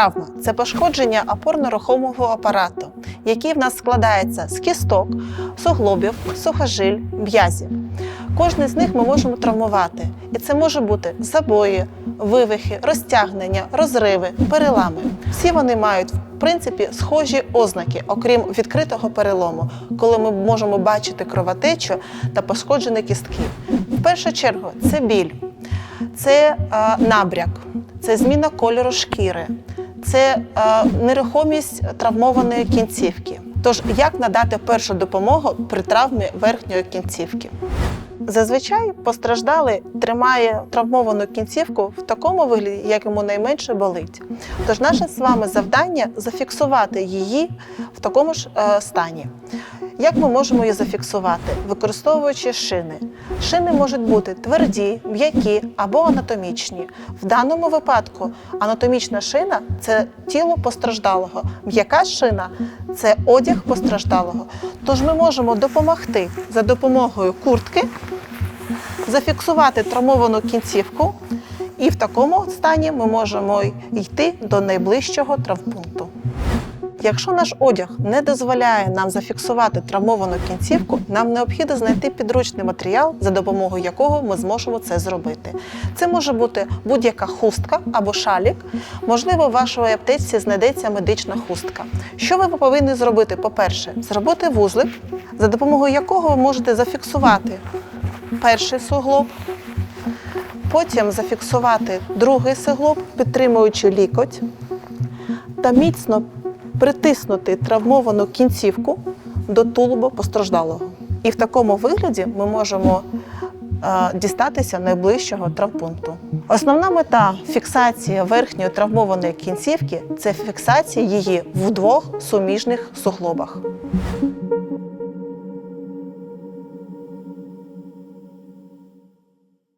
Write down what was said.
Травма це пошкодження опорно-рухомого апарату, який в нас складається з кісток, суглобів, сухожиль, м'язів. Кожний з них ми можемо травмувати, і це може бути забої, вивихи, розтягнення, розриви, перелами. Всі вони мають в принципі схожі ознаки, окрім відкритого перелому, коли ми можемо бачити кровотечу та пошкоджені кістки. В першу чергу це біль, це е, набряк, це зміна кольору шкіри, це е, нерухомість травмованої кінцівки. Тож, як надати першу допомогу при травмі верхньої кінцівки? Зазвичай постраждалий тримає травмовану кінцівку в такому вигляді, як йому найменше болить. Тож наше з вами завдання зафіксувати її в такому ж е, стані. Як ми можемо її зафіксувати? Використовуючи шини. Шини можуть бути тверді, м'які або анатомічні. В даному випадку анатомічна шина це тіло постраждалого, м'яка шина це одяг постраждалого. Тож ми можемо допомогти за допомогою куртки зафіксувати травмовану кінцівку, і в такому стані ми можемо йти до найближчого травмпункту. Якщо наш одяг не дозволяє нам зафіксувати травмовану кінцівку, нам необхідно знайти підручний матеріал, за допомогою якого ми зможемо це зробити. Це може бути будь-яка хустка або шалік. Можливо, в вашій аптеці знайдеться медична хустка. Що ви повинні зробити? По-перше, зробити вузлик, за допомогою якого ви можете зафіксувати перший суглоб, потім зафіксувати другий суглоб, підтримуючи лікоть, та міцно притиснути травмовану кінцівку до тулуба постраждалого. І в такому вигляді ми можемо е, дістатися найближчого травмпункту. Основна мета фіксації верхньої травмованої кінцівки це фіксація її в двох суміжних суглобах.